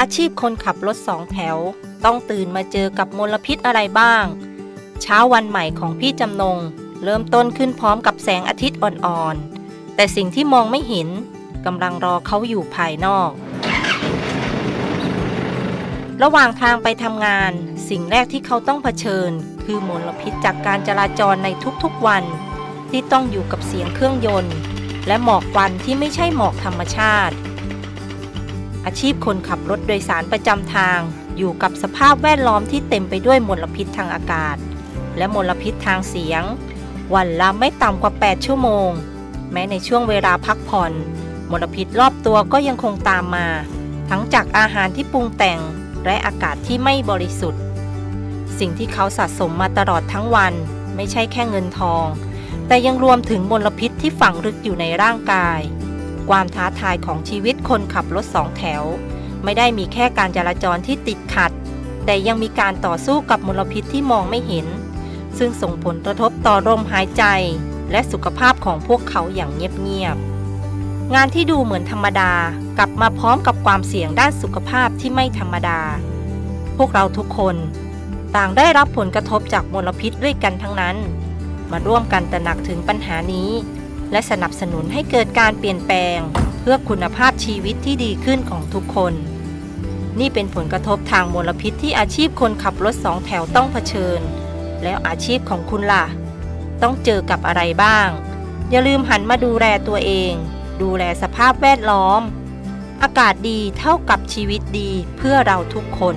อาชีพคนขับรถสองแถว ต้องตื่นมาเจอกับมลพิษอะไรบ้าง เช้าวันใหม่ของพี่จำนง เริ่มต้นขึ้นพร้อมกับแสงอาทิตย์อ่อนๆ แต่สิ่งที่มองไม่เห็นกำลังรอเขาอยู่ภายนอก ระหว่างทางไปทำงาน สิ่งแรกที่เขาต้องเผชิญ คือมลพิษจากการจราจรในทุกๆวัน ที่ต้องอยู่กับเสียงเครื่องยนต์ และหมอกควันที่ไม่ใช่หมอกธรรมชาติ อาชีพคนขับรถโดยสารประจำทาง อยู่กับสภาพแวดล้อมที่เต็มไปด้วยมลพิษทางอากาศ และมลพิษทางเสียง วันละไม่ต่ำกว่า 8 ชั่วโมง แม้ในช่วงเวลาพักผ่อน มลพิษรอบตัวก็ยังคงตามมา ทั้งจากอาหารที่ปรุงแต่งและอากาศที่ไม่บริสุทธิ์ สิ่งที่เขาสะสมมาตลอดทั้งวัน ไม่ใช่แค่เงินทอง แต่ยังรวมถึงมลพิษที่ฝังลึกอยู่ในร่างกาย ความท้าทายของชีวิตคนขับรถสองแถว ไม่ได้มีแค่การจราจรที่ติดขัด แต่ยังมีการต่อสู้กับมลพิษที่มองไม่เห็น ซึ่งส่งผลกระทบต่อลมหายใจ และสุขภาพของพวกเขาอย่างเงียบๆงานที่ดูเหมือนธรรมดากลับมาพร้อมกับความเสี่ยงด้านสุขภาพที่ไม่ธรรมดา พวกเราทุกคน ต่างได้รับผลกระทบจากมลพิษด้วยกันทั้งนั้น มาร่วมกันตระหนักถึงปัญหานี้ และสนับสนุนให้เกิดการเปลี่ยนแปลง เพื่อคุณภาพชีวิตที่ดีขึ้นของทุกคน นี่เป็นผลกระทบทางมลพิษที่อาชีพคนขับรถสองแถวต้องเผชิญ แล้วอาชีพของคุณล่ะ ต้องเจอกับอะไรบ้าง อย่าลืมหันมาดูแลตัวเอง ดูแลสภาพแวดล้อม อากาศดีเท่ากับชีวิตดีเพื่อเราทุกคน